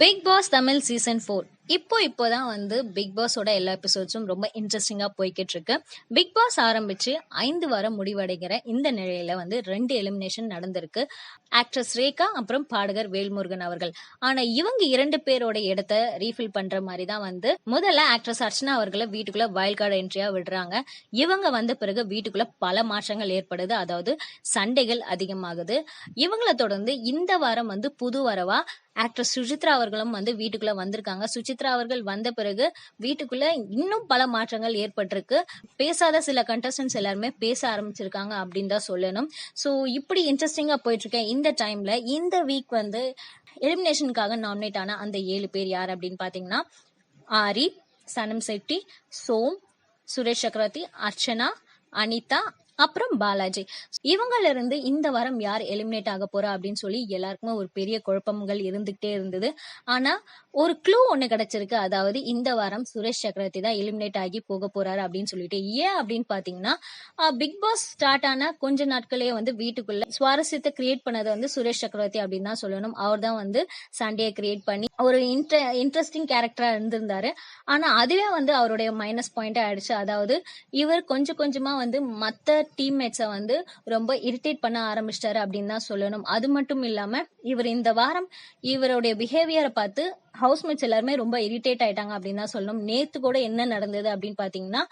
Big boss Tamil season four இப்போ இப்போதான் வந்து பிக் பாஸோட எல்லா எபிசோட்ஸும் ரொம்ப இன்ட்ரெஸ்டிங்காக போய்கிட்டு இருக்கு பிக் பாஸ் ஆரம்பிச்சு ஐந்து வாரம் முடிவடைகிற இந்த நிலையில வந்து ரெண்டு எலிமினேஷன் நடந்திருக்கு. ஆக்ட்ரஸ் ரேகா அப்புறம் பாடகர் வேல்முருகன் அவர்கள். ஆனா இவங்க இரண்டு பேரோட இடத்த ரீஃபில் பண்ற மாதிரி தான் வந்து முதல்ல ஆக்ட்ரஸ் அர்ச்சனா அவர்களை வீட்டுக்குள்ள வயல் கார்டு என்ட்ரியா விடுறாங்க. இவங்க வந்த பிறகு வீட்டுக்குள்ள பல மாற்றங்கள் ஏற்படுது. அதாவது சண்டைகள் அதிகமாகுது. இவங்களை தொடர்ந்து இந்த வாரம் வந்து புது வரவா ஆக்ட்ரஸ் சுஜித்ரா அவர்களும் வந்து வீட்டுக்குள்ள வந்திருக்காங்க. சுஜித்ரா அவர்கள் வந்த பிறகு வீட்டுக்குள்ள இன்னும் பல மாற்றங்கள் ஏற்பட்டிருக்கு. பேசாத சில கண்டஸ்டன்ஸ் எல்லாருமே பேச ஆரம்பிச்சிருக்காங்க அப்படின்னு தான் சொல்லணும். ஸோ இப்படி இன்ட்ரெஸ்டிங்காக போயிட்டு இருக்கேன் இந்த டைம்ல இந்த வீக் வந்து எலிமினேஷனுக்காக நாமினேட் ஆன அந்த ஏழு பேர் யார் அப்படின்னு பாத்தீங்கன்னா ஆரி சனம் செட்டி சோம் சுரேஷ் சக்கரவர்த்தி அர்ச்சனா அனிதா அப்புறம் பாலாஜி. இவங்கள இருந்து இந்த வாரம் யார் எலிமினேட் ஆக போறா அப்படின்னு சொல்லி எல்லாருக்குமே ஒரு பெரிய குழப்பங்கள் இருந்துகிட்டே இருந்தது. ஆனா ஒரு க்ளூ ஒண்ணு கிடைச்சிருக்கு. அதாவது இந்த வாரம் சுரேஷ் சக்கரவர்த்தி தான் எலிமினேட் ஆகி போக போறாரு அப்படின்னு சொல்லிட்டு. ஏன் அப்படின்னு பாத்தீங்கன்னா பிக் பாஸ் ஸ்டார்ட் ஆன கொஞ்ச நாட்களே வந்து வீட்டுக்குள்ள சுவாரஸ்யத்தை கிரியேட் பண்ணது வந்து சுரேஷ் சக்கரவர்த்தி அப்படின்னு தான் சொல்லணும். அவர் தான் வந்து சண்டையை கிரியேட் பண்ணி ஒரு இன்ட்ரெஸ்டிங் கேரக்டரா இருந்திருந்தாரு. ஆனா அதுவே வந்து அவருடைய மைனஸ் பாயிண்ட் ஆயிடுச்சு. அதாவது இவர் கொஞ்சம் கொஞ்சமா வந்து மத்த டீம்மேட்ஸை வந்து ரொம்ப இரிட்டேட் பண்ண ஆரம்பிச்சிட்டாரு அப்படின்னு தான் சொல்லணும். அது மட்டும் இல்லாம இவர் இந்த வாரம் இவருடைய பிஹேவியரை பார்த்து ஹவுஸ்மேட்ஸ் எல்லாருமே ரொம்ப இரிட்டேட் ஆயிட்டாங்க அப்படின்னு தான் சொல்லணும். நேத்து கூட என்ன நடந்தது அப்படின்னு பாத்தீங்கன்னா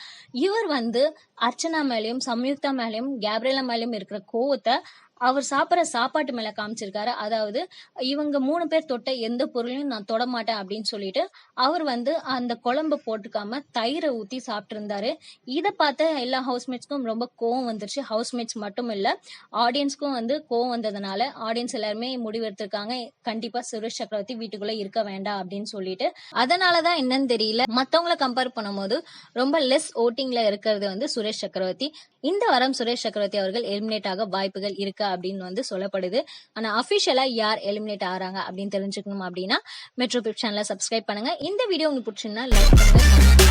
இவர் வந்து அர்ச்சனா மேலேயும் சம்யுக்தா மேலேயும் கேப்ரேலா மேலேயும் இருக்கிற கோவத்தை அவர் சாப்பிட்ற சாப்பாட்டு மேல காமிச்சிருக்காரு. அதாவது இவங்க மூணு பேர் தொட்ட எந்த பொருளையும் நான் தொட மாட்டேன் அப்படின்னு சொல்லிட்டு அவர் வந்து அந்த குழம்பு போட்டுக்காம தயிரை ஊத்தி சாப்பிட்டு இருந்தாரு இதை பார்த்த எல்லா ஹவுஸ்மேட்ஸ்க்கும் ரொம்ப கோவம் வந்துருச்சு. ஹவுஸ்மேட்ஸ் மட்டும் இல்ல ஆடியன்ஸ்க்கும் வந்து கோவம் வந்ததுனால ஆடியன்ஸ் எல்லாருமே முடிவெடுத்திருக்காங்க. கண்டிப்பா சுரேஷ் சக்கரவர்த்தி வீட்டுக்குள்ள இருக்க வேண்டாம் அப்படின்னு சொல்லிட்டு. அதனாலதான் என்னன்னு தெரியல. மத்தவங்களை கம்பேர் பண்ணும்போது ரொம்ப லெஸ் ஓட்டிங்ல இருக்கிறது வந்து சுரேஷ் சக்கரவர்த்தி. இந்த வாரம் சுரேஷ் சக்கரவர்த்தி அவர்கள் எலிமினேட் ஆக வாய்ப்புகள் இருக்கு அப்படின்னு வந்து சொல்லப்படுது. ஆனா அபிஷியலா யார் எலிமினேட் ஆறாங்க அப்படின்னு தெரிஞ்சுக்கணும் அப்படின்னா மெட்ரோ பிப் சேனலை சப்ஸ்கிரைப் பண்ணுங்க. இந்த வீடியோ உங்களுக்கு பிடிச்சிருந்தா லைக் பண்ணுங்க.